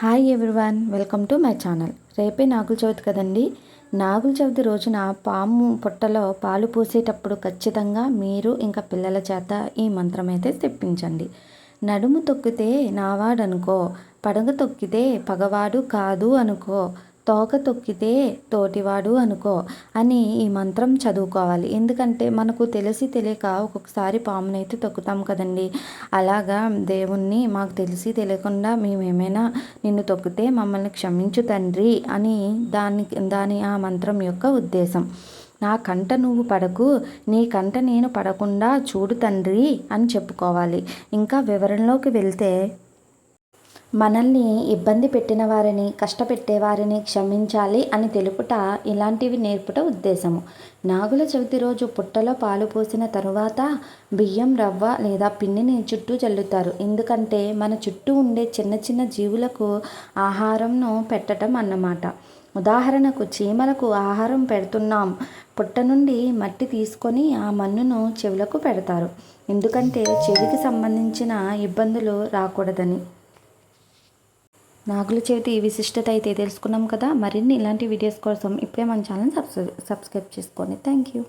Hi everyone welcome to my channel రేపే నాగుల చవితి కదండి. నాగుల చవితి రోజున పాము పుట్టలో పాలు పోసేటప్పుడు ఖచ్చితంగా మీరు ఇంకా పిల్లల చేత ఈ మంత్రం అయితే తెప్పించండి. నడుము తొక్కితే నావాడనుకో పడగ తొక్కితే పగవాడు కాదు అనుకో తోక తొక్కితే తోటివాడు అనుకో అని ఈ మంత్రం చదువుకోవాలి. ఎందుకంటే మనకు తెలిసి తెలియక ఒక్కొక్కసారి పామునైతే తొక్కుతాం కదండి. అలాగా దేవుణ్ణి మాకు తెలిసి తెలియకుండా మేము ఏమైనా నిన్ను తొక్కితే మమ్మల్ని క్షమించు తండ్రి అని దాని దాని ఆ మంత్రం యొక్క ఉద్దేశం. నా కంట నువ్వు పడకు నీ కంట నేను పడకుండా చూడు తండ్రి అని చెప్పుకోవాలి. ఇంకా వివరణలోకి వెళ్తే మనల్ని ఇబ్బంది పెట్టిన వారిని కష్టపెట్టేవారిని క్షమించాలి అని తెలుపుట ఇలాంటివి నేర్పుట ఉద్దేశము. నాగుల చవితి రోజు పుట్టలో పాలు పోసిన తరువాత బియ్యం రవ్వ లేదా పిండిని చుట్టూ చల్లుతారు. ఎందుకంటే మన చుట్టూ ఉండే చిన్న చిన్న జీవులకు ఆహారంను పెట్టడం అన్నమాట. ఉదాహరణకు చీమలకు ఆహారం పెడుతున్నాం. పుట్ట నుండి మట్టి తీసుకొని ఆ మన్నును చెవులకు పెడతారు. ఎందుకంటే చెవికి సంబంధించిన ఇబ్బందులు రాకూడదని. నాగుల చేతి విశిష్టత అయితే తెలుసుకున్నాం కదా. మరిన్ని ఇలాంటి వీడియోస్ కోసం ఇప్పుడే మన ఛానల్ సబ్స్క్రైబ్ చేసుకోండి థ్యాంక్ యూ